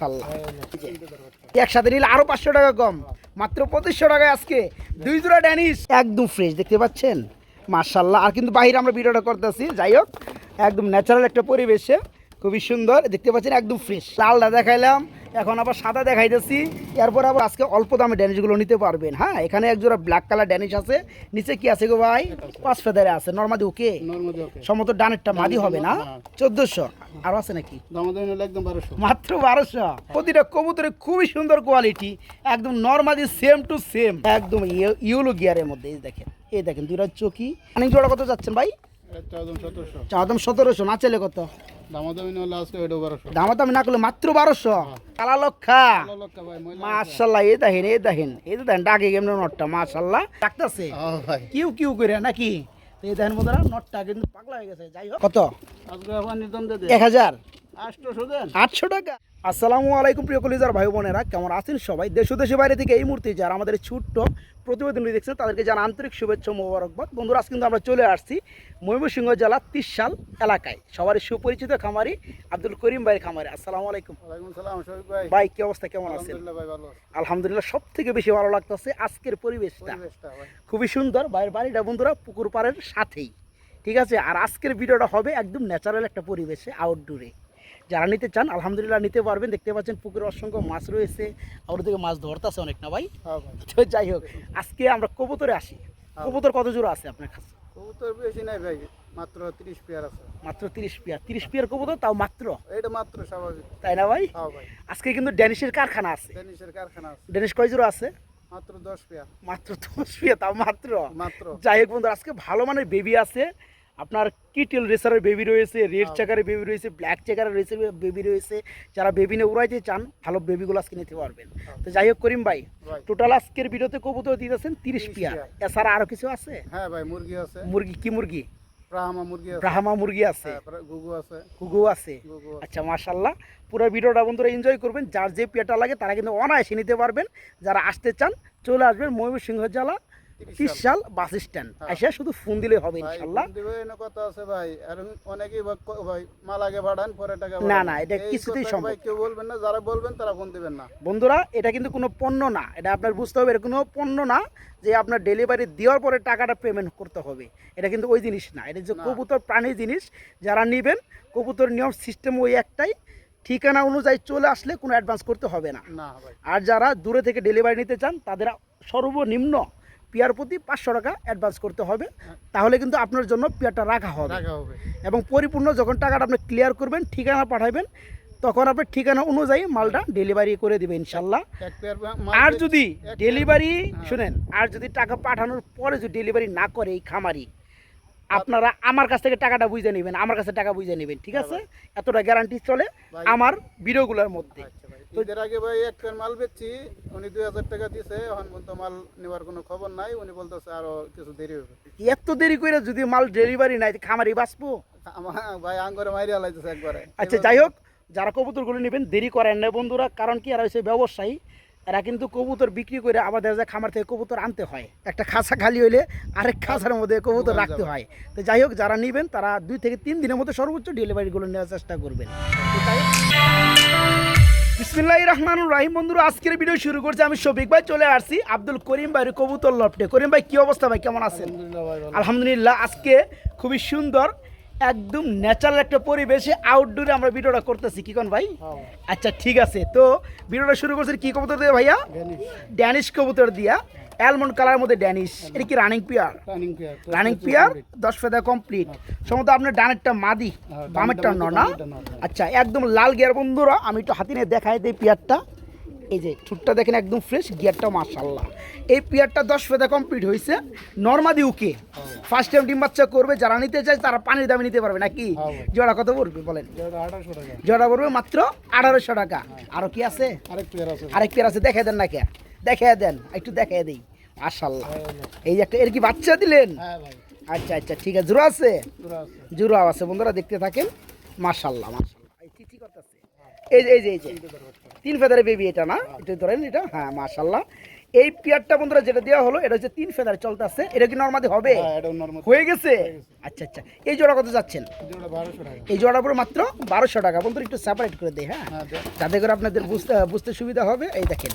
মাশাল্লাহ একসাথে নিলে আরও পাঁচশো টাকা কম। মাত্র পঁচিশশো টাকায় আজকে দুই জোড়া ড্যানিশ। একদম ফ্রেশ দেখতে পাচ্ছেন? মাশাল্লাহ আর কিন্তু বাইরে আমরা ভিডিওটা করতেছি, যাই হোক, একদম ন্যাচারাল একটা পরিবেশে, খুবই সুন্দর, দেখতে পাচ্ছেন একদম ফ্রেশ লালটা দেখাইলাম এখন আবার সাদা দেখাইতেছি। এরপর আবার আজকে অল্প দামে ড্যানিশগুলো নিতে পারবেন। হ্যাঁ এখানে একজোড়া ব্ল্যাক কালার ড্যানিশ আছে। নিচে কি আছে গো ভাই? পাঁচ ফেদারে আছে। নর্মাদি ওকে? নর্মাদি সম্ভবত ডানেরটা মাদি হবে না? চোদ্দশো। আরও আছে নাকি? মাত্র বারোশো। প্রতিটা কবুতরের খুবই সুন্দর কোয়ালিটি একদম নর্মালি সেম টু সেম একদম ইউলো গিয়ারের মধ্যে। এই দেখেন এই দেখেন দুইটা চকি অনেক জোড়া কত যাচ্ছেন ভাই? সতেরোশো। না কত? দামাদামি না করলে মাত্র বারোশো? কালা লক্ষা। মাশাল্লাহ দেখেন দেখেন তো দেখেন ডাকে কেমন নটটা মাশাল্লাহ। ডাকতেছে? হ্যাঁ কিউ কিউ করে নাকি? এই দেখেন নটটা কিন্তু পাগলা হয়ে গেছে যাই হোক। কত? এক হাজার। আটশো টাকা। আসসালামু আলাইকুম প্রিয় কলিজার ভাই বোনেরা কেমন আছেন সবাই? দেশ ও দেশের বাইরে থেকে এই মুহূর্তে যারা আমাদের ছোট্ট প্রতিবেদনটি দেখছেন তাদেরকে জানা আন্তরিক শুভেচ্ছা মোবারকবাদ। বন্ধুরা আজ কিন্তু আমরা চলে আসছি ময়মনসিংহ জেলা তিরশাল এলাকায় সবারই সুপরিচিত খামারি আব্দুল করিম ভাইয়ের খামারি। আসসালামু আলাইকুম। ভাই। কি অবস্থা? কেমন আছেন? আলহামদুলিল্লাহ সব থেকে বেশি ভালো লাগতেছে আজকের পরিবেশটা। পরিবেশটা খুবই সুন্দর ভাইয়ের বাড়িটা বন্ধুরা পুকুর পাড়ের সাথেই। ঠিক আছে? আর আজকের ভিডিওটা হবে একদম ন্যাচারাল একটা পরিবেশে আউটডোরে যারা নিতে চান আলহামদুলিল্লাহ নিতে পারবেন। দেখতে পাচ্ছেন পুকুরে অসংখ্য মাছ রয়েছে। আর ওর দিকে মাছ ধরতেছে অনেক না ভাই? হ্যাঁ তো যাই হোক আজকে আমরা কবুতরে আসি। কবুতর কত জোড়া আছে আপনার কাছে? কবুতর বেশি নাই ভাই মাত্র তিরিশ পেয়ার আছে। মাত্র তিরিশ পিয়ার। তিরিশ পিয়ার কবুতর তাও মাত্র? এইটা মাত্র স্বাভাবিক। তাই না ভাই? হ্যাঁ ভাই। আজকে কিন্তু ড্যানিশের কারখানা আছে। ডেনিশের কারখানা আছে। ড্যানিশ কয় জোড়া আছে? মাত্র দশ পেয়ার। মাত্র দশ পিয়া তাও মাত্র? মাত্র। যাই হোক বন্ধু আজকে ভালো মানের বেবি আছে। আপনার কিটেল রেসারের বেবি রয়েছে রেড চেকারের বেবি রয়েছে ব্ল্যাক চেকারের রয়েছে বেবি রয়েছে। যারা বেবি নিয়ে উড়াইতে চান ভালো বেবিগুলো আজকে নিতে পারবেন। তো যাই হোক করিম ভাই টোটাল আজকের ভিডিওতে কবুতর দিতেছেন তিরিশ পিয়া। এছাড়া আরও কিছু আছে? হ্যাঁ ভাই মুরগি আছে। মুরগি কি মুরগি? ব্রাহ্মা মুরগি আছে। আচ্ছা মার্শাল্লাহ পুরো ভিডিওটা বন্ধুরা এনজয় করবেন। যার যে লাগে তারা কিন্তু অনায়াসে নিতে পারবেন। যারা আসতে চান চলে আসবেন ময়মনসিংহ জেলা তিরশাল বাস স্ট্যান্ড। হ্যাঁ। এসে শুধু ফোন দিলে হবে ইনশাল্লাহ। কথা আছে ভাই। আর অনেকেই ভাই মাল আগে পাঠান পরে টাকা না, না, এটা কিছুতেই সম্ভব কেউ বলবেন না যারা বলবেন তারা ফোন দিবেন না। বন্ধুরা এটা কিন্তু কোনো পণ্য না। এটা আপনার বুঝতে হবে এটা কোনো পণ্য না যে আপনার ডেলিভারি দেওয়ার পরে টাকাটা পেমেন্ট করতে হবে। এটা কিন্তু ওই জিনিস না। এটা যে কবুতর প্রাণী জিনিস যারা নেবেন কবুতর নিয়ম সিস্টেম ওই একটাই। ঠিকানা অনুযায়ী চলে আসলে কোনো অ্যাডভান্স করতে হবে না। আর যারা দূরে থেকে ডেলিভারি নিতে চান তাদের সর্বনিম্ন পিয়ার প্রতি পাঁচশো টাকা অ্যাডভান্স করতে হবে। তাহলে কিন্তু আপনার জন্য পিয়ারটা রাখা হবে। এবং পরিপূর্ণ যখন টাকাটা আপনি ক্লিয়ার করবেন ঠিকানা পাঠাবেন তখন আপনি ঠিকানা অনুযায়ী মালটা ডেলিভারি করে দেবেন ইনশাল্লাহ। আর যদি ডেলিভারি হ্যাঁ। শুনেন আর যদি টাকা পাঠানোর পরে যদি ডেলিভারি না করে এই খামারি আপনারা আমার কাছ থেকে টাকাটা বুঝে নেবেন আমার কাছে টাকা বুঝে নেবেন ঠিক আছে? এতটা গ্যারান্টি চলে আমার ভিডিওগুলোর মধ্যে। আচ্ছা ঈদের আগে ভাই এক মাল বেচছি উনি দুই হাজার টাকা দিছে এখন পর্যন্ত মাল নেওয়ার কোনো খবর নাই উনি বলতেছে আরও কিছু দেরি হবে। এত দেরি করে যদি মাল ডেলিভারি নাই খামারি বাঁচবো? ভাই আঙ্গরে মাইরিয়া লাইতেছে একবারে। আচ্ছা যাই হোক যারা কবুতরগুলো নেবেন দেরি করেন না বন্ধুরা কারণ কি আর হচ্ছে ব্যবসায়ী। এরা কিন্তু কবুতর বিক্রি করে আবার দেখা যায় খামার থেকে কবুতর আনতে হয়। একটা খাঁচা খালি হইলে আরেক খাঁচার মধ্যে কবুতর রাখতে হয়। তো যাই হোক যারা নেবেন তারা দুই থেকে তিন দিনের মধ্যে সর্বোচ্চ ডেলিভারিগুলো নেওয়ার চেষ্টা করবেন। বিসমিল্লাহ রহমানুর রাহিম। বন্ধুরা আজকের ভিডিও শুরু করছে আমি শফিক ভাই চলে আসছি আব্দুল করিম ভাই কবুতর লফটে। করিম ভাই কি অবস্থা ভাই? কেমন আছেন? আলহামদুলিল্লাহ আজকে খুবই সুন্দর একদম ন্যাচারাল একটা পরিবেশে আউটডোরে আমরা ভিডিওটা করতেছি। কি কোন ভাই? হ্যাঁ। আচ্ছা ঠিক আছে। তো ভিডিওটা শুরু করছেন কি কবুতর দিয়ে ভাইয়া? ড্যানিশ কবুতর দিয়া। অ্যালমন্ড কালার মধ্যে ড্যানিশ এটা কি running pair running pair running pair দশ ফেদা কমপ্লিট সম্ভবত আপনার ডানেরটা মাদি। হ্যাঁ, বামেরটা ডানেরটা ন? না বামেরটা নর, হ্যাঁ। আচ্ছা একদম লাল গিয়ার বন্ধুরা আমি একটু হাতি নিয়ে দেখাই দিই পিয়ারটা। এই যে ঠুটটা দেখেন একদম ফ্রেশ গিয়ারটা মাশাল্লাহ এই পিয়ারটা দশ ফেদা কমপ্লিট হয়েছে নর্মাদি উকে ফার্স্ট টাইম ডিম বাচ্চা করবে যারা নিতে চায় তারা পানির দামে নিতে পারবে নাকি? হ্যাঁ জোড়া কত পড়বে বলেন? জোড়া পড়বে মাত্র আঠারোশো টাকা। আরও কি আছে? আরেক পেয়ার আছে দেখে দেন না কে? দেখে দেন একটু দেখে দিই। মাশাল্লাহ। এই যে। একটা এর কি বাচ্চা দিলেন? হ্যাঁ আচ্ছা আচ্ছা ঠিক আছে জোড়া আছে? পুরো আছে। বন্ধুরা দেখতে থাকেন। মাশাল্লাহ মাশাল্লাহ। এই চিঠি করতেছে? এই যে এই যে এই যে। তিন ফেদারে বেবি এটা না? এটা ধরেন এটা। হ্যাঁ মাশাল্লাহ। এই পেয়ারটা বন্ধুরা যেটা দেওয়া হলো এটা হচ্ছে তিন ফেদার চলতে আছে এটা কি নর্মাদি হবে? হ্যাঁ নর্মাল হয়ে গেছে? আচ্ছা আচ্ছা। এই জোড়া কত যাচ্ছেন? এই জোড়া পুরো মাত্র বারোশো টাকা। বন্ধুরা একটু সেপারেট করে দেয় হ্যাঁ? হ্যাঁ দেখ। যাতে করে আপনাদের বুঝতে বুঝতে সুবিধা হবে। এই দেখেন।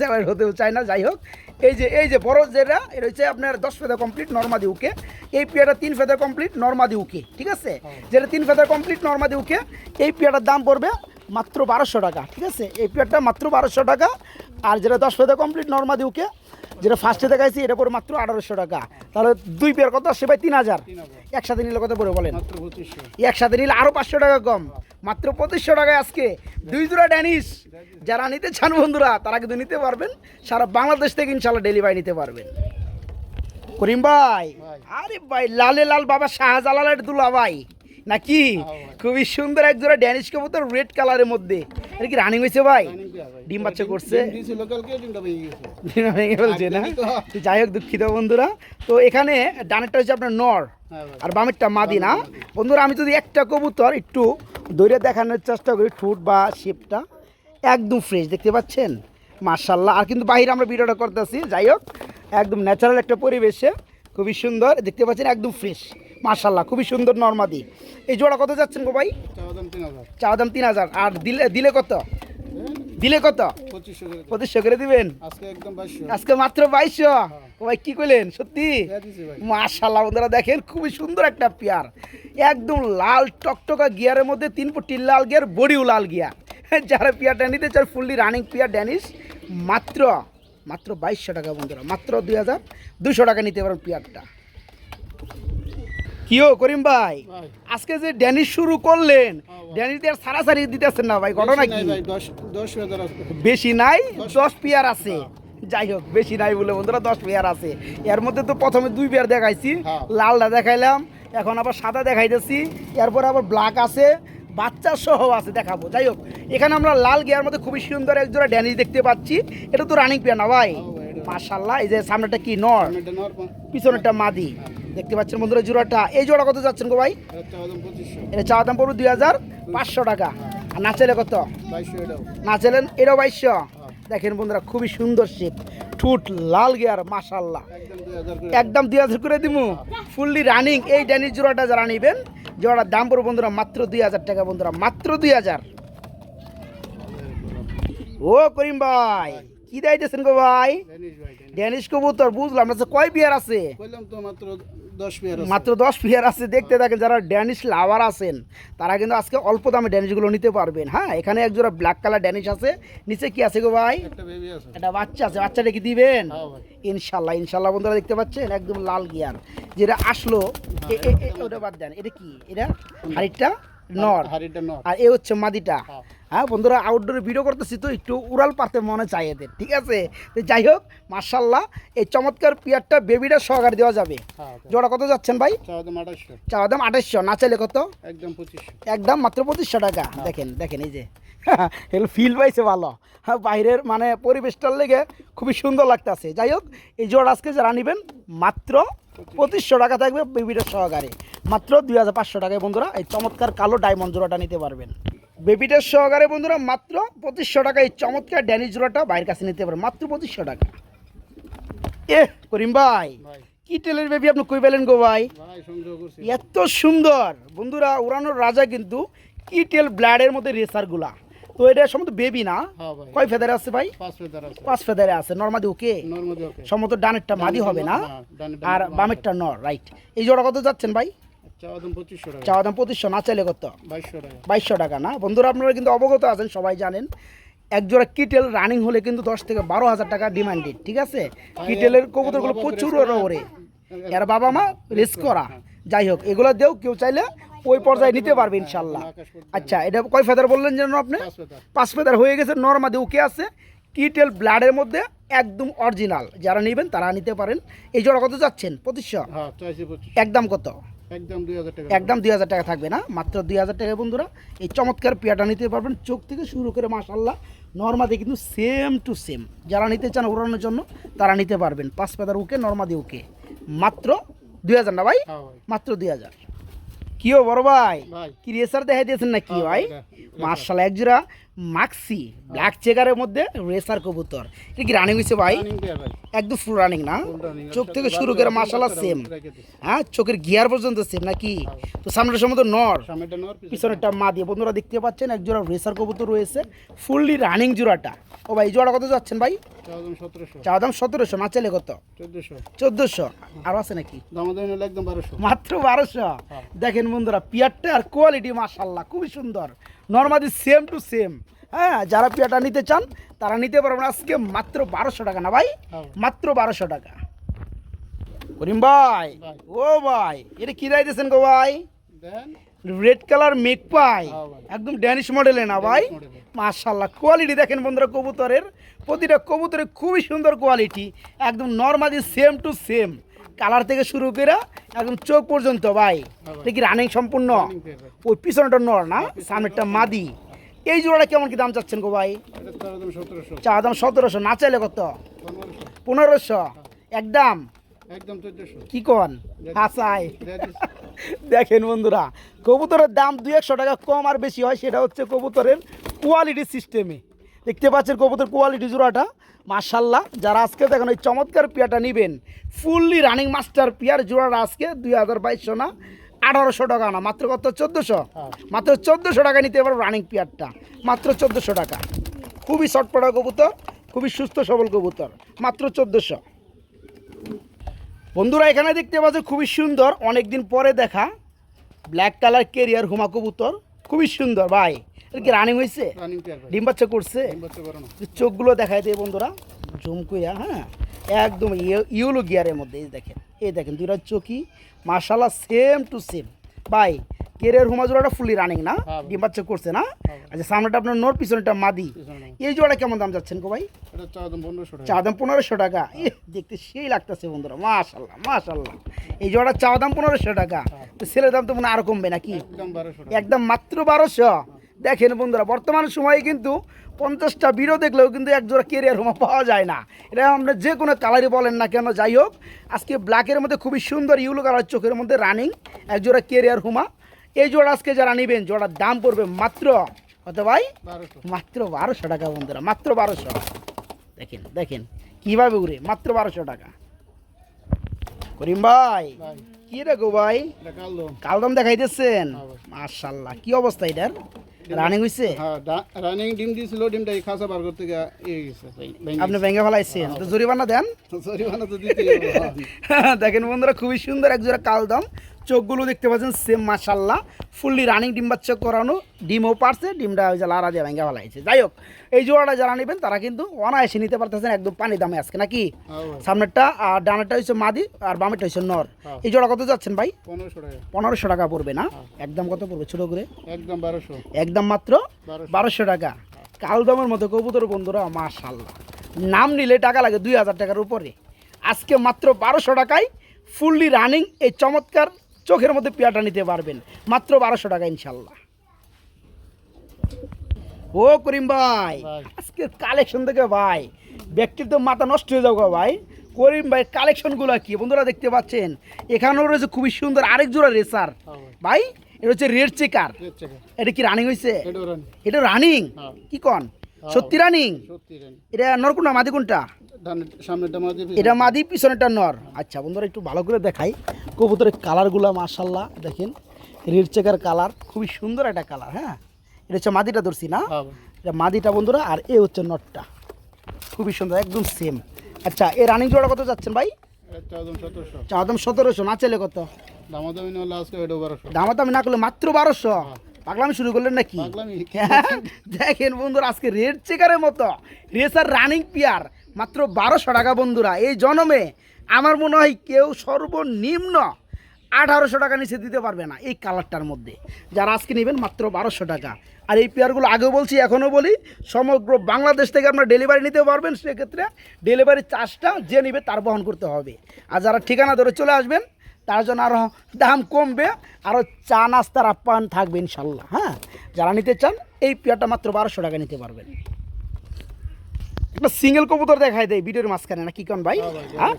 সেপারেট হতেও চায় না যাই হোক। এই যে এই যে বড় যেটা এটা হচ্ছে আপনার দশ ফেদার কমপ্লিট নর্মাদি উকে। এই পেয়ারটা তিন ফেদার কমপ্লিট নর্মাদি উকে ঠিক আছে? যেটা তিন ফেদার কমপ্লিট নর্মাদি উকে এই পেয়ারটার দাম পড়বে মাত্র বারোশো টাকা ঠিক আছে? এই পেয়ারটা মাত্র বারোশো টাকা আর যেটা দশ ফেদার কমপ্লিট নর্মাদি উকে যেটা ফার্স্টে দেখাইছি এটা পড়ে মাত্র আঠারোশো টাকা। তাহলে দুই পেয়ার কত আসছে ভাই? তিন হাজার। একসাথে নিলে কত পড়ে বলেন? একসাথে নিলে আরও পাঁচশো টাকা কম। মাত্র পঁচিশশো টাকায় আজকে দুই জোড়া ড্যানিশ যারা নিতে চান বন্ধুরা তারা কিন্তু নিতে পারবেন। সারা বাংলাদেশ থেকে ইনশাল্লাহ ডেলিভারি নিতে পারবেন। করিম ভাই ভাই। আরে ভাই লালে লাল বাবা শাহজালালের দুলা ভাই। নাকি? খুবই সুন্দর এক জোড়া ড্যানিশ কবুতর রেড কালারের মধ্যে। এটা কি রানিং হয়েছে ভাই। ডিম বাচ্চা করছে। ভেঙে ফেলছে না? যাই হোক দুঃখিত বন্ধুরা। তো এখানে ডানেরটা হচ্ছে আপনার নর হ্যাঁ আর বামেরটা মাদি না। বন্ধুরা আমি যদি একটা কবুতর একটু দৈরে দেখানোর চেষ্টা করি ঠুট বা শেপটা একদম ফ্রেশ দেখতে পাচ্ছেন? মার্শাল্লাহ আর কিন্তু বাইরে আমরা ভিডিওটা করতেছি। যাই হোক একদম ন্যাচারাল একটা পরিবেশে খুবই সুন্দর দেখতে পাচ্ছেন একদম ফ্রেশ মার্শাল্লাহ খুবই সুন্দর নর্মাদি এই জোড়া কত যাচ্ছেন গো ভাই। চা দাম তিন হাজার। আর দিলে দিলে কত? দিলে কত? পঁচিশশো করে দিবেন? আজকে মাত্র বাইশশো। ভাই, কি কইলেন? সত্যি? মাশাল্লাহ বন্ধুরা দেখেন, খুবই সুন্দর একটা পেয়ার। একদম লাল টকটকা গিয়ারের মধ্যে তিন ফুটি লাল গিয়ার, বডিও লাল গিয়ার। যারা পেয়ারটা নিতে চান ফুললি রানিং পেয়ার ড্যানিশ মাত্র মাত্র বাইশশো টাকা, বন্ধুরা। মাত্র দুই হাজার দুশো টাকা নিতে পারেন পেয়ারটা। কিও করিম ভাই। আজকে যে ড্যানিশ শুরু করলেন ড্যানিশ দিয়ে আর সারাসারি দিতেছেন না ভাই ঘটনা কি। বেশি নাই দশ পেয়ার আছে। যাই হোক বেশি নাই বলে বন্ধুরা দশ পেয়ার আছে। এর মধ্যে তো প্রথমে দুই পেয়ার দেখাইছি হ্যাঁ। লালটা দেখাইলাম এখন আবার সাদা দেখাইতেছি। এরপর আবার ব্ল্যাক আছে বাচ্চা সহ আছে দেখাবো। যাই হোক এখানে আমরা লাল গিয়ার মধ্যে খুবই সুন্দর এক জোড়া ড্যানিশ দেখতে পাচ্ছি। এটা তো রানিং পেয়ার না ভাই? হ্যাঁ ভাই, এই যে সামনেটা কি নর? পিছনেরটা মাদি। দেখতে পাচ্ছেন বন্ধুরা জোড়াটা। এই জোড়া কত যাচ্ছেন গো ভাই? এটা চাওয়া দাম পড়বে দুই হাজার পাঁচশো টাকা। আর না নাচেলে কত। না চলেন এটাও বাইশশো। দেখেন বন্ধুরা, খুবই সুন্দর শেপ ঠুট, লাল গিয়ার মাশাল্লাহ একদম দুই হাজার করে। দিমু। ফুললি রানিং এই ড্যানিশ জোড়াটা যারা নিবেন জোড়ার দাম পড়বে বন্ধুরা মাত্র দুই হাজার টাকা বন্ধুরা, মাত্র দুই হাজার। ও করিম ভাই। কি দাইতেছেন গো ভাই? Danish Danish. ড্যানিশ কবুতর বুঝলাম না কয় বিয়ার আছে? কইলাম তো মাত্র দশ পেয়ার আছে। দেখতে দেখেন যারা ড্যানিশ লাভার আছেন তারা কিন্তু আজকে অল্প দামে ড্যানিশগুলো নিতে পারবেন। হ্যাঁ এখানে এক জোড়া ব্ল্যাক কালার ড্যানিশ আছে। নিচে কি আছে গো ভাই? একটা বেবি আছে। একটা বাচ্চা আছে বাচ্চাটা কি দিবেন? হ্যাঁ। ইনশাল্লাহ ইনশাল্লাহ বন্ধুরা দেখতে পাচ্ছেন একদম লাল গিয়ার। যেটা আসলো ওটা বাদ দেন এটা কি? এটা হাড়িটা নর। হাড়িটা নর। আর এ হচ্ছে মাদিটা। হ্যাঁ। হ্যাঁ বন্ধুরা আউটডোরে ভিডিও করতেছি তো একটু উড়াল পারতে মনে চাই এদের ঠিক আছে? তো যাই হোক মার্শাল্লাহ এই চমৎকার পিয়ারটা বেবিটা সহকারে দেওয়া যাবে। হ্যাঁ জোড়া কত যাচ্ছেন ভাই? চাওয়া দাম আঠাশশো না চাইলে কত? একদম পঁচিশশো। একদম মাত্র পঁচিশশো টাকা। দেখেন দেখেন এই যে। এগুলো ফিল পাইছে ভালো। হ্যাঁ বাইরের মানে পরিবেশটার লেগে খুবই সুন্দর লাগতেছে। যাই হোক এই জোড় আজকে যারা নেবেন মাত্র পঁচিশশো। টাকা থাকবে বেবিটার সহকারে। মাত্র দুই হাজার পাঁচশো টাকায় বন্ধুরা এই চমৎকার কালো ডায়মন্ড জোড়াটা নিতে পারবেন। বেবিটার সহকারে বন্ধুরা মাত্র পঁচিশশো টাকা। এই চমৎকার ড্যানিশ জোড়াটা বাইরের কাছে নিতে পারবেন মাত্র পঁচিশশো টাকা। এ করিম ভাই কি টেলের বেবি আপনি কই পেলেন গো ভাই? এত সুন্দর। বন্ধুরা উড়ানোর রাজা কিন্তু কিটেল ব্লাডের মধ্যে রেসারগুলা তো এটা সম্ভবত বেবি না? হ্যাঁ কয় ফেদারে আছে ভাই? পাঁচ ফেদারে আছে। নর্মাদি ওকে সম্ভবত ডানেরটা মাদি হবে না? হ্যাঁ, আর। বামেরটা নর রাইট এই জোড়া কত যাচ্ছেন ভাই? চাওয়া দাম পঁচিশশো না চাইলে কত? বাইশশো টাকা। না? বন্ধুরা আপনারা কিন্তু অবগত আছেন সবাই জানেন। এক জোড়া কিটেল রানিং হলে কিন্তু দশ থেকে বারো হাজার টাকা ডিমান্ডেড ঠিক আছে? কিটেলের কবুতরগুলো প্রচুর। ওরে। এর বাবা মা রেস করা। যাই হোক এগুলো দেও কেউ চাইলে ওই পর্যায়ে নিতে পারবে ইনশাল্লাহ আচ্ছা এটা কয় ফেদার বললেন যেন আপনি? পাঁচ ফেদার। হয়ে গেছে নর্মাদি ওকে আছে। কিটেল ব্লাডের মধ্যে একদম অরিজিনাল যারা নেবেন তারা নিতে পারেন। এই জোড়া কত যাচ্ছেন? পঁচিশশো? হ্যাঁ একদম কত? একদম দুই হাজার টাকা। থাকবে না মাত্র দুই হাজার টাকা বন্ধুরা। এই চমৎকার পেয়াটা নিতে পারবেন চোখ থেকে শুরু করে মাসাল্লাহ নর্মাদি কিন্তু সেম টু সেম যারা নিতে চান উড়ানোর জন্য তারা নিতে পারবেন পাঁচ পেদার উকে নর্মাদি উকে। মাত্র দুই হাজার না ভাই? হ্যাঁ মাত্র দুই হাজার। কিও বড় ভাই? ভাই। কি রেসার দেখাই দিয়েছেন না কি হ্যাঁ, ভাই। মার্শাল একজোড়া মাক্সি ব্ল্যাক চেকারের মধ্যে রেসার কবুতর। এটা কি রানিং হয়েছে ভাই? একদম ফুল রানিং না? চোখ থেকে শুরু করে মার্শাল্লাহ সেম হ্যাঁ চোখের গিয়ার পর্যন্ত সেম নাকি? তো সামনের সময় তো নর পিছনেরটা মা দিয়ে। বন্ধুরা দেখতে পাচ্ছেন এক জোড়া রেসার কবুতর রয়েছে। ফুললি রানিং জোড়াটা। ও ভাই জোড়া কত যাচ্ছেন ভাই? চা দাম সতেরোশো। না চাইলে কত? চোদ্দশো। আরও আছে নাকি? মাত্র বারোশো। দেখেন বন্ধুরা পিয়ারটা আর কোয়ালিটি মাশাল্লাহ খুবই সুন্দর। নর্মালি সেম টু সেম হ্যাঁ যারা পিয়ারটা নিতে চান তারা নিতে পারবেন আজকে মাত্র বারোশো টাকা না ভাই? হ্যাঁ। মাত্র বারোশো টাকা। করিম ভাই। ও ভাই এটা কি রাইতেছেন গো ভাই? রেড কালার মেক পাই। হ্যাঁ। একদম ড্যানিশ মডেলে না ভাই? মাশাল্লাহ কোয়ালিটি দেখেন বন্ধুরা কবুতরের। প্রতিটা কবুতরের খুবই সুন্দর কোয়ালিটি একদম normally same to same colour থেকে শুরু করে একদম চোখ পর্যন্ত ভাই। হ্যাঁ। এটা কি রানিং সম্পূর্ণ? ওই পিছনটা নর না? সামনেরটা মাদি। এই জোড়াটা কেমন কি দাম চাচ্ছেন গো ভাই? চা দাম সতেরোশো। না চাইলে কত? পনেরোশো। পনেরোশো? একদম? একদম কি কন? হাসাই দেখেন। বন্ধুরা কবুতরের দাম দুই একশো টাকা কম আর বেশি হয় সেটা হচ্ছে কবুতরের কোয়ালিটি সিস্টেমে দেখতে পাচ্ছেন কবুতর কোয়ালিটি জোড়াটা। মার্শাল্লাহ যারা আজকে দেখেন ওই চমৎকার পিয়াটা নেবেন ফুললি রানিং মাস্টার পিয়ার জোড়াটা আজকে দুই হাজার বাইশশো না আঠারোশো টাকা না মাত্র কত? চোদ্দোশো? হ্যাঁ। মাত্র চোদ্দোশো টাকা নিতে পারব রানিং পিয়ারটা মাত্র চোদ্দোশো টাকা। খুবই শর্টপটা কবুতর খুবই সুস্থ সবল কবুতর মাত্র চোদ্দোশো। বন্ধুরা এখানে দেখতে পাচ্ছ খুবই সুন্দর অনেক দিন পরে দেখা ব্ল্যাক কালার কেরিয়ার হুমা কবুতর খুবই সুন্দর ভাই। কি রানিং হয়েছে ডিম বাচ্চা করছে? চোখগুলো দেখায় দেয় বন্ধুরা। জুম হ্যাঁ? একদম ইয়ে- ইউলো গিয়ারের মধ্যে এই দেখেন। এই দেখেন দুইটা চোখই মার্শাল্লাহ সেম টু সেম ভাই কেরিয়ার হুমা জোড়াটা ফুলি রানিং না? হ্যাঁ। ডিম বাচ্চা করছে না? হ্যাঁ। আচ্ছা সামনেটা আপনার নোর পিছনেটা মাদি। এই জোড়াটা কেমন দাম যাচ্ছেন গো ভাই? এটা পনেরোশো টাকা। চা দাম পনেরোশো টাকা। দেখতে সেই লাগতেছে বন্ধুরা মাশাল্লাহ মাশাল্লাহ এই জোড়া চা দাম পনেরোশো টাকা। তো ছেলের দাম তো মনে হয় আরও কমবে নাকি? একদম মাত্র বারোশো। দেখেন বন্ধুরা বর্তমান সময়ে কিন্তু পঞ্চাশটা বিরো দেখলেও কিন্তু এক জোড়া কেরিয়ার হোমা পাওয়া যায় না। এটা আমরা যে কোনো কালারই বলেন না কেন যাই হোক আজকে ব্ল্যাকের মধ্যে খুবই সুন্দর ইউলো কালার চোখের মধ্যে রানিং এক জোড়া কেরিয়ার হুমা। এই জোড়া আজকে যারা নেবেন জোড়ার দাম পড়বে মাত্র কত ভাই? মাত্র বারোশো টাকা বন্ধুরা মাত্র বারোশো। দেখেন দেখেন কীভাবে উড়ে মাত্র বারোশো টাকা। করিম ভাই কি রে গো ভাই? কালদম। দেখাইতেছেন? হ্যাঁ। মার্শাল্লাহ কি অবস্থা এটার? রানিং হইছে? হ্যাঁ রানিং ডিম দিছিল ডিমটা এই খাসা বার করতে গিয়ে ইয়ে গেছে আপনি ব্যাঙ্গে ফলাইছেন। তো জরিমানা দেন? জরিমানা তো দিতে হ্যাঁ। দেখেন বন্ধুরা খুবই সুন্দর একজোড়া কালদম। চোখগুলো দেখতে পাচ্ছেন সেম মাশাল্লাহ ফুললি রানিং ডিম বাচ্চা করানো ডিমও পারছে ডিমটা ওই যে লারা দিয়ে ভেঙে ফেলাইছে। যাই হোক এই জোড়াটা যারা নেবেন তারা কিন্তু অনায়াসে নিতে পারতেছেন একদম পানি দামে আজকে নাকি? হ্যাঁ সামনেরটা আর ডানারটা হচ্ছে মাদি আর বামেরটা হচ্ছে নর। হ্যাঁ। এই জোড়া কত যাচ্ছেন ভাই? পনেরোশো টাকা। পড়বে না? একদম কত পড়বে ছোটো করে? একদম বারোশো। একদম মাত্র বারোশো। বারোশো টাকা। কালদমের মতো কবুতর বন্ধুরা মাশাল্লাহ নাম নিলে টাকা লাগে দুই হাজার টাকার উপরে। আজকে মাত্র বারোশো টাকায় ফুললি রানিং এই চমৎকার চোখের মধ্যে পেয়াটা নিতে পারবেন। মাত্র বারোশো টাকা ইনশাল্লাহ। ও করিম ভাই। আজকে কালেকশন থেকে ভাই ব্যক্তির তো মাথা নষ্ট হয়ে যাব ভাই। করিম ভাই কালেকশনগুলো কি? বন্ধুরা দেখতে পাচ্ছেন এখানেও রয়েছে খুবই সুন্দর আরেক জোড়া রেসার। হ্যাঁ ভাই। এটা হচ্ছে রেড চেকার। এটা কি রানিং হয়েছে এটা রানিং হ্যাঁ। কি কন? সত্যি রানিং এটা নর কোনটা মাদি কোনটা ডানের সামনেটা এটা মাদি পিছনেটা নর। আচ্ছা বন্ধুরা একটু ভালো করে দেখাই। কবুতরের কালারগুলো মাশাল্লাহ দেখেন। রেড চেকার কালার খুবই সুন্দর একটা কালার হ্যাঁ? এটা হচ্ছে মাদিটা ধরছি না? হ্যাঁ এটা মাদিটা বন্ধুরা আর এ হচ্ছে নটটা। খুবই সুন্দর একদম সেম আচ্ছা এই রানিং জোড়া কত যাচ্ছেন ভাই? এটা সতেরোশো না চেলে কত? দামা দামি না করলে মাত্র বারোশো? পাগলামি শুরু করলেন নাকি? দেখেন বন্ধুরা আজকে রেড চেকারের মতো। রেসার রানিং পিয়ার মাত্র বারোশো টাকা বন্ধুরা, এই জনমে আমার মনে হয় কেউ সর্বনিম্ন আঠারোশো টাকা নিচে দিতে পারবে না এই কালারটার মধ্যে। যারা আজকে নেবেন মাত্র বারোশো টাকা। আর এই পেয়ারগুলো আগেও বলছি, এখনও বলি, সমগ্র বাংলাদেশ থেকে আপনার ডেলিভারি নিতে পারবেন, সেক্ষেত্রে ডেলিভারি চার্জটা যে নেবে তার বহন করতে হবে। আর যারা ঠিকানা ধরে চলে আসবেন, তার জন্য আরও দাম কমবে আরও চা নাস্তার আপ্যায়ন থাকবে ইনশাল্লাহ হ্যাঁ? যারা নিতে চান, এই পেয়ারটা মাত্র বারোশো টাকা নিতে পারবেন। একটা সিঙ্গেল কবুতর দেখাই দেয় ভিডিওর মাঝখানে না কি কন ভাই? হ্যাঁ হ্যাঁ?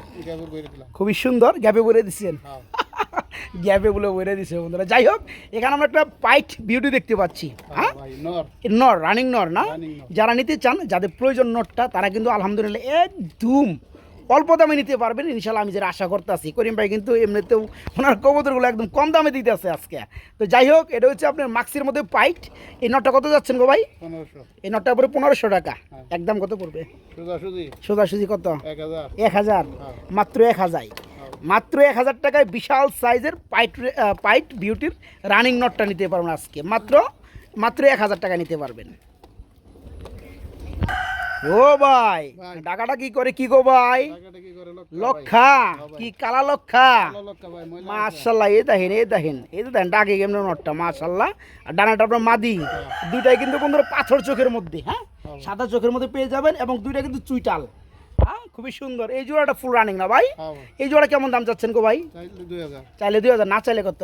খুবই সুন্দর গ্যাপে বলে দিচ্ছেন হ্যাঁ। গ্যাপে বলে বেড়ে দিছে বন্ধুরা। যাই হোক এখানে আমরা একটা পাইট বিউটি দেখতে পাচ্ছি। হ্যাঁ নর। রানিং নর না? যারা নিতে চান যাদের প্রয়োজন নটটা তারা কিন্তু আলহামদুলিল্লাহ একদম অল্প দামে নিতে পারবেন ইনশাল্লাহ আমি যেটা আশা করতেছি। করিম ভাই কিন্তু এমনিতেও ওনার কবুতরগুলো একদম কম দামে দিতে আছে আজকে। তো যাই হোক এটা হচ্ছে আপনার মাক্সির মধ্যে পাইট। এই নটটা কত যাচ্ছেন গো ভাই? এই নটটা পড়ে পনেরোশো টাকা। হ্যাঁ। একদম কত পড়বে? সোজাসুজি। কত? এক হাজার। হ্যাঁ। মাত্র এক হাজার। মাত্র এক হাজার টাকায় বিশাল সাইজের পাইট পাইট বিউটির রানিং নটটা নিতে পারবেন আজকে। মাত্র মাত্র এক হাজার টাকা নিতে পারবেন। ও ভাই ভাই। টাকাটা কি করে কি গো ভাই? লক্ষ কি কালা লক্ষা ভাই। মাশাল্লাহ এই দেখেন এই দেখেন এই তো দেখেন ডাকে কেমন নটটা মাশাল্লাহ। আর ডানাটা আপনার মাদি। দুইটাই কিন্তু বন্ধুরা পাথর চোখের মধ্যে হ্যাঁ? হ্যাঁ। সাদা চোখের মধ্যে পেয়ে যাবেন এবং দুইটা কিন্তু চুইটাল হ্যাঁ? খুবই সুন্দর। এই জোড়াটা ফুল রানিং না ভাই? হ্যাঁ এই জোড়া কেমন দাম চাচ্ছেন গো ভাই? চাইলে দুই হাজার। না চাইলে কত?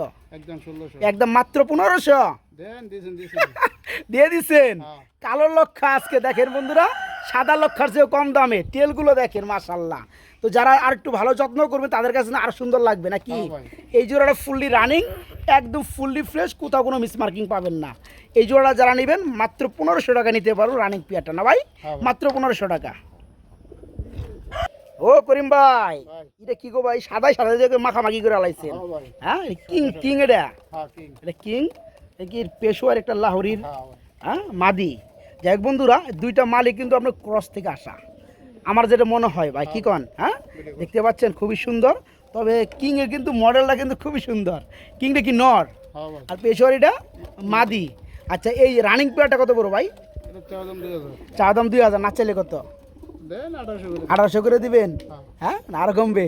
একদম মাত্র পনেরোশো। দিয়ে দিচ্ছেন হ্যাঁ। কালো লক্ষা আজকে দেখেন বন্ধুরা। সাদা লক্ষার চেয়েও কম দামে। তেলগুলো দেখেন মাশাল্লাহ তো যারা আর একটু ভালো যত্ন করবে তাদের কাছে না আরও সুন্দর লাগবে নাকি? হ্যাঁ ভাই। এই জোড়াটা ফুললি রানিং একদম ফুললি ফ্রেশ কোথাও কোনো মিসমার্কিং পাবেন না। এই জোড়া যারা নেবেন মাত্র পনেরোশো টাকা নিতে পারো রানিং পিয়ারটা না ভাই? হ্যাঁ মাত্র পনেরোশো টাকা। ও করিম ভাই ভাই। এটা কি গো ভাই? সাদাই সাদা দেখে মাখামাখি করে আলাইছেন। হ্যাঁ হ্যাঁ কিং কিং এটা? হ্যাঁ কিং। এটা কিং? এটা কি পেশোয়ার একটা লাহোরির? হ্যাঁ হ্যাঁ মাদি। যাই হোক বন্ধুরা দুইটা মালিক কিন্তু আপনার ক্রস থেকে আসা। আমার যেটা মনে হয় ভাই কি কন হ্যাঁ? দেখতে পাচ্ছেন খুবই সুন্দর। তবে কিং এর কিন্তু মডেলটা কিন্তু খুবই সুন্দর। কিংটা কি নর? হ্যাঁ আর পেশোয়ারিটা মাদি। আচ্ছা এই রানিং পেয়ারটা কত বড় ভাই? চা দাম দুই হাজার। না চাইলে কত? আঠারোশো করে। দিবেন? হ্যাঁ। আর না কমবে?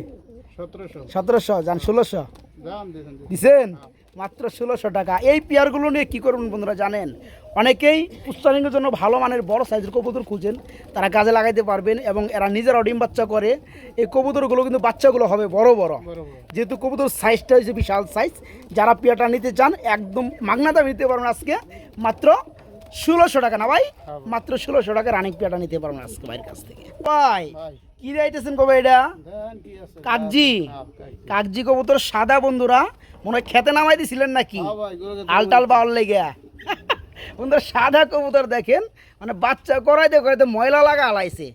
সতেরোশো। সতেরোশো যান ষোলোশো। দিছেন? মাত্র ষোলোশো টাকা। এই পেয়ারগুলো নিয়ে কী করবেন বন্ধুরা জানেন? অনেকেই পুষ্টারিংয়ের জন্য ভালো মানের বড় সাইজের কবুতর খুঁজেন। তারা কাজে লাগাইতে পারবেন এবং এরা নিজেরাও ডিম বাচ্চা করে। এই কবুতরগুলো কিন্তু বাচ্চাগুলো হবে বড় বড়। যেহেতু কবুতর সাইজটা হচ্ছে বিশাল সাইজ যারা পেয়ারটা নিতে চান একদম মাগনা দামে নিতে পারবেন আজকে। মাত্র ষোলোশো টাকা না ভাই? হ্যাঁ। মাত্র ষোলোশো টাকা রানিং পেয়ারটা নিতে পারবেন আজকে ভাইয়ের কাছ থেকে। ভাই কি রাইতেছেন কবে এটা? কাকজি। হ্যাঁ, কাগজি। কাগজি কবুতর সাদা বন্ধুরা। মনে হয় খেতে নামাই দিছিলেন নাকি? আলটাল বাউল লেগে বন্ধুরা সাদা কবুতর দেখেন মানে বাচ্চা করাইতে করাইতে ময়লা লাগা আলাইছে।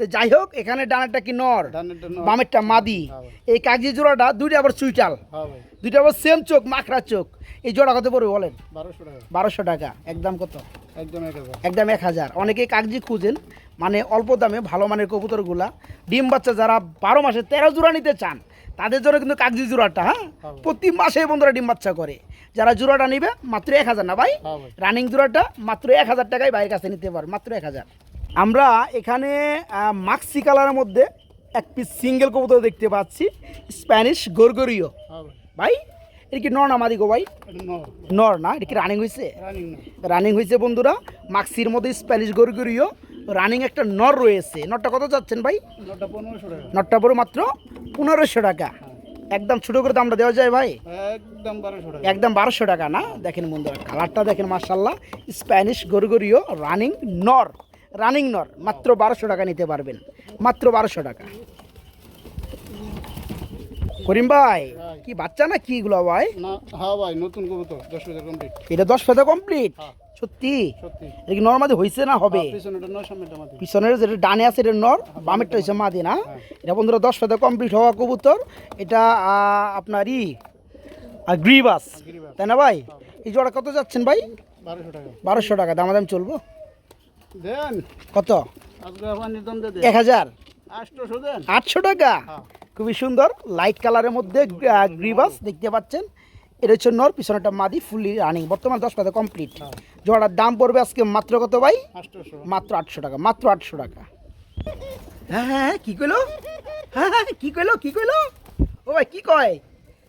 তো যাই হোক এখানে ডানারটা কি নর? বামেরটা মাদি। হ্যাঁ এই কাগজি জোড়াটা দুইটা আবার চুইটাল। হ্যাঁ দুইটা আবার সেম চোখ মাখরা চোখ। এই জোড়া কত পড়বে বলেন? বারোশো টাকা। একদম কত? একদম এক হাজার। একদম এক হাজার। অনেকেই কাগজি খুঁজেন মানে অল্প দামে ভালো মানের কবুতরগুলা। ডিম বাচ্চা যারা বারো মাসে তেরো জোড়া নিতে চান তাদের জন্য কিন্তু কাগজি জোড়াটা হ্যাঁ? হ্যাঁ। প্রতি মাসে বন্ধুরা ডিম বাচ্চা করে। যারা জোড়াটা নিবে মাত্র এক হাজার না ভাই? হ্যাঁ রানিং জোড়াটা মাত্র এক হাজার টাকায় বাইরের কাছে নিতে পার মাত্র এক হাজার। আমরা এখানে মাক্সি কালারের মধ্যে এক পিস সিঙ্গেল কবুতর দেখতে পাচ্ছি স্প্যানিশ গরগরিও। হ্যাঁ ভাই। এটা কি নর না মাদি গো ভাই? নর। না এটা কি রানিং হয়েছে রানিং রানিং হয়েছে বন্ধুরা মাক্সির মধ্যে স্প্যানিশ গরগরিও রানিং একটা নর রয়েছে। নরটা কত যাচ্ছেন ভাই? নরটা পড়ে মাত্র পনেরোশো টাকা। একদম ছোটো করে দামটা দেওয়া যায় ভাই? একদম বারোশো টাকা। একদম বারোশো টাকা না? দেখেন বন্ধুরা কালারটা দেখেন মার্শাল্লাহ স্প্যানিশ গরগরিও রানিং নর। রানিং নর মাত্র বারোশো টাকা নিতে পারবেন। মাত্র বারোশো টাকা। করিম ভাই কি বাচ্চা না কি এগুলো ভাই? হ্যাঁ ভাই নতুন কবুতর দশ হাজার কমপ্লিট এটা দশ ফেদা কমপ্লিট হ্যাঁ। সত্যি? এটা কি নর্মাদি হয়েছে না হবে? মাটি পিছনের যেটা ডানে আছে এটা নর বামেরটা হয়েছে মাদি না? এটা বন্ধুরা দশ ফেদা কমপ্লিট হওয়া কবুতর। এটা আপনার ই গ্রিবাস। তাই না ভাই? এই জোড়া কত যাচ্ছেন ভাই? বারোশো টাকা। বারোশো টাকা দামাদাম চলবো? দেন। কত? দাম এক হাজার? আটশো টাকা? হ্যাঁ। খুবই সুন্দর লাইট কালারের মধ্যে গ্রিবাস দেখতে পাচ্ছেন। এটা হচ্ছে নর পিছনেটা মাদি ফুললি রানিং বর্তমান দশ পাতা কমপ্লিট হ্যাঁ। জোড়ার দাম পড়বে আজকে মাত্র কত ভাই? মাত্র আটশো টাকা মাত্র আটশো টাকা। হ্যাঁ হ্যাঁ হ্যাঁ, কি কইলো? হ্যাঁ হ্যাঁ কি কইলো কি কইলো? ও ভাই কি কয়?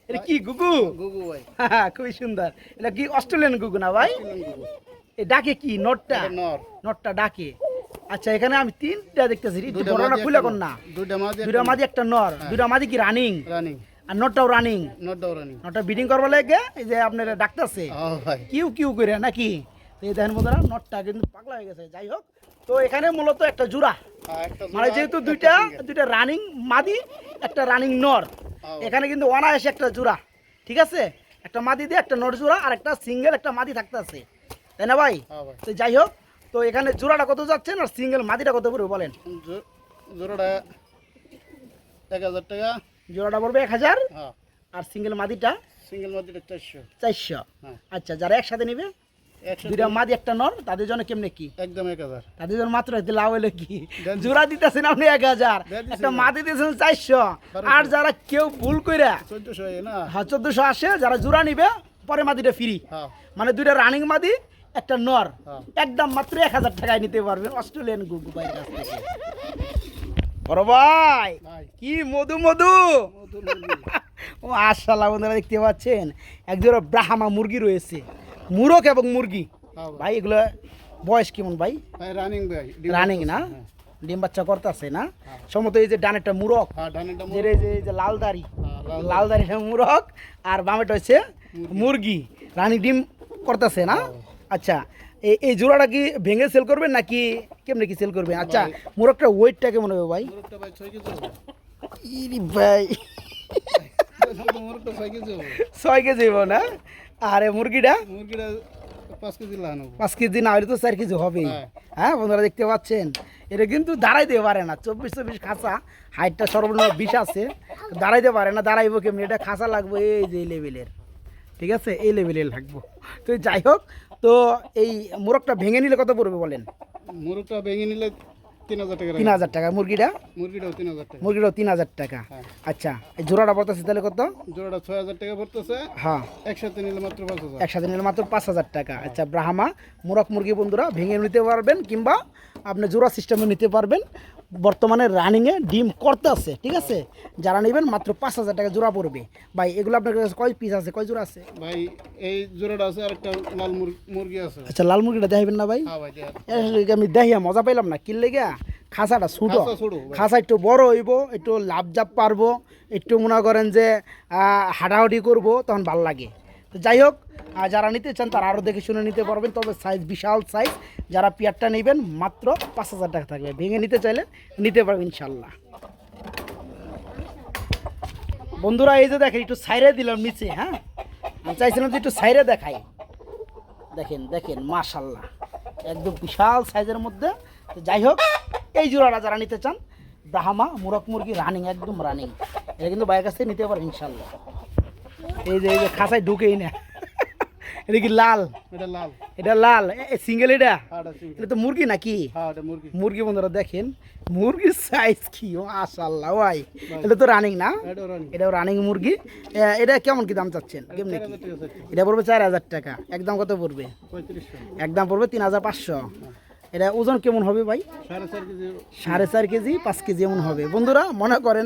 এটা কি গুগু? গুগু ভাই। হ্যাঁ হ্যাঁ, খুবই সুন্দর। এটা কি অস্ট্রেলিয়ান গুগু না ভাই? এ ডাকে কি নটটা? নর। নটটা ডাকে। আচ্ছা এখানে আমি তিনটা দেখতেছি। দুইটা ঘটনা খুলে একটা কোন না। দুইটা মাঝি একটা নর। দুইটা মাঝি কি রানিং রানিং আর নটটাও রানিং নরটাও রানিং নটটা বিডিং করবার লাগে এই যে আপনার ডাকতেছে। হ্যাঁ কিউ কিউ করে নাকি? তো এই দেখেন বন্ধুরা নটটা কিন্তু পাগলা হয়ে গেছে। যাই হোক তো এখানে মূলত একটা জোড়া। হ্যাঁ, মানে যেহেতু দুইটা দুইটা রানিং মাদি একটা রানিং নর। এখানে কিন্তু অনায়াসে একটা জোড়া ঠিক আছে? একটা মাদি দিয়ে একটা নর জোড়া আর একটা সিঙ্গেল একটা মাদি থাকতে আছে তাই না ভাই? হ্যাঁ তো যাই হোক তো এখানে জোড়াটা কত যাচ্ছেন আর সিঙ্গেল মাদিটা কত পড়বে বলেন? জোড়াটা এক হাজার টাকা। জোড়াটা পড়বে এক হাজার হ্যাঁ। আর সিঙ্গেল মাদিটা সিঙ্গেল মাদিটা চারশো। চারশো। হ্যাঁ। আচ্ছা যারা একসাথে নিবে দুইটা মাদি একটা নর তাদের জন্য কেমনে কি? একদম এক হাজার। তাদের জন্য মাত্র লাভ হইল কি? দেন। জোড়া দিতেছেন আপনি এক হাজার। একটা না। মাদি দিতেছেন চারশো। আর যারা কেউ ভুল কইরা চোদ্দশো না? হ্যাঁ চোদ্দশো আসে যারা জোড়া নিবে পরে মাদিটা ফ্রি মানে দুইটা রানিং মাদি একটা নর। একদম মাত্র এক হাজার টাকায় নিতে পারবেন অস্ট্রেলিয়ান গুগু ভাইয়ের কাছ থেকে বড় ভাই কি মধু মধু? ও আশাল্লাহ বন্ধুরা দেখতে পাচ্ছেন? একজোড়া ব্রাহ্মা মুরগি রয়েছে। মুরগ এবং মুরগি। হ্যাঁ ভাই। এগুলো বয়স কেমন ভাই? রানিং ভাই রানিং না? হ্যাঁ। ডিম বাচ্চা করতেছে না? সম্ভবত এই যে ডানেরটা মুরগ। হ্যাঁ যে এই যে এই যে লাল দাড়ি হ্যাঁ, লাল লাল মুরগ। আর বামেটা হচ্ছে মুরগি। রানী ডিম করতেছে না? আচ্ছা এই এই জোড়াটা কি ভেঙে সেল করবেন নাকি কেমনে কি সেল করবেন? আচ্ছা মুরগটা ওয়েটটা কেমন হবে ভাই? ভাই ছয় কেজি হবে। না? আরে মুরগিটা? মুরগিটা পাঁচ কেজি লাগানো পাঁচ কেজি না হলে তো চার কেজি হবেই। হ্যাঁ। হ্যাঁ বন্ধুরা দেখতে পাচ্ছেন? এটা কিন্তু দাঁড়াইতে পারে না। চব্বিশ চব্বিশ খাঁচা হাইটটা সর্বনিম্ন বিশ আছে। দাঁড়াইতে পারে না দাঁড়াইবো কেমনি? এটা খাঁচা লাগবে এই যে এই লেভেলের ঠিক আছে? এই লেভেলের লাগবো। তো যাই হোক তো এই মোরগটা ভেঙে নিলে কত পড়বে বলেন? মুরগটা ভেঙে নিলে তিন হাজার টাকা তিন হাজার টাকা। মুরগিটা? মুরগিটাও তিন হাজার টাকা। মুরগিটাও তিন হাজার টাকা। হ্যাঁ। আচ্ছা এই জোড়াটা পড়তেছে তাহলে কত? জোড়াটা ছয় হাজার টাকা পড়তেছে। হ্যাঁ। একসাথে নিলে মাত্র পাঁচ হাজার। একসাথে নিলে মাত্র পাঁচ হাজার টাকা। আচ্ছা ব্রাহ্মা মুরগ মুরগি বন্ধুরা ভেঙে নিতে পারবেন কিংবা আপনি জোড়া সিস্টেমে নিতে পারবেন। বর্তমানে রানিংয়ে ডিম করতে আছে ঠিক আছে? যারা নেবেন মাত্র পাঁচ হাজার টাকা জোড়া পড়বে। ভাই এগুলো আপনার কাছে কয় পিস আছে? কয় জোড়া আছে? ভাই এই জোড়াটা আছে আর একটা লাল মুরগি আছে। আচ্ছা লাল মুরগিটা দেখাবেন না ভাই? হ্যাঁ আমি দেখিয়া মজা পাইলাম না কিনলে গিয়া খাঁচাটা ছোটো। ছোটো একটু বড় হইব একটু লাভ জাপ পারব একটু মনে করেন যে আহ, হাঁটাহাঁটি করব তখন ভালো লাগে। তো যাই হোক যারা নিতে চান তারা আরও দেখে শুনে নিতে পারবেন। তবে সাইজ বিশাল সাইজ যারা পেয়ারটা নেবেন, মাত্র পাঁচ হাজার টাকা থাকবে। ভেঙে নিতে চাইলে নিতে পারবেন ইনশাল্লাহ। বন্ধুরা, এই যে দেখেন, একটু সাইরে দিলাম নিচে হ্যাঁ? আমি চাইছিলাম যে একটু সাইরে দেখাই। দেখেন দেখেন, মাশাল্লাহ। একদম বিশাল সাইজের মধ্যে। যাই হোক, এই জোড়াটা যারা নিতে চান, ব্রাহ্মা, মুরগ মুরগি রানিং একদম রানিং এটা কিন্তু বাইরের কাছ থেকে নিতে পারেন ইনশাল্লাহ। এই যে এই যে খাঁচায় ঢুকেই না। এটা কি লাল? এটা লাল। এটা লাল। সিঙ্গেল এটা? হ্যাঁ এটা তো মুরগি নাকি? হ্যাঁ মুরগি। বন্ধুরা দেখেন মুরগির সাইজ কি মাশাল্লাহ ভাই। এটা তো রানিং না? এটা এটাও রানিং মুরগি। এটা কেমন কি দাম চাচ্ছেন? কেমনি কি। এটা পড়বে চার হাজার টাকা। একদম কত পড়বে? একদম পড়বে তিন হাজার পাঁচশো। এটা ওজন কেমন হবে ভাই? সাড়ে চার কেজি। পাঁচ কেজি এমন হবে। বন্ধুরা মনে করেন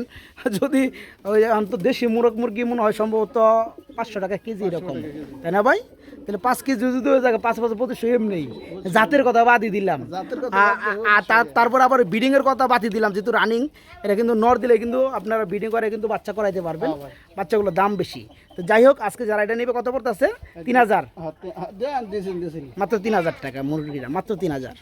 যদি ওই দেশি মুরগ মুরগি মনে হয় সম্ভবত পাঁচশো টাকা কেজি এরকম। তাই না ভাই? তাহলে পাঁচ কেজি যদি হয়ে থাকে পাঁচ পাঁচ পঁচিশশো এমনি। জাতের কথা বাদই দিলাম। আর তারপর আবার ব্রিডিং এর কথা বাতি দিলাম যেহেতু রানিং এটা কিন্তু নর দিলে কিন্তু আপনারা ব্রিডিং করে কিন্তু বাচ্চা করাইতে পারবেন। বাচ্চাগুলোর দাম বেশি। তো যাই হোক আজকে যারা এটা নেবে কত পড়তে আছে তিন হাজার। দিয়েছেন দিয়েছেন মাত্র তিন হাজার টাকা মুরগিটা মাত্র তিন হাজার।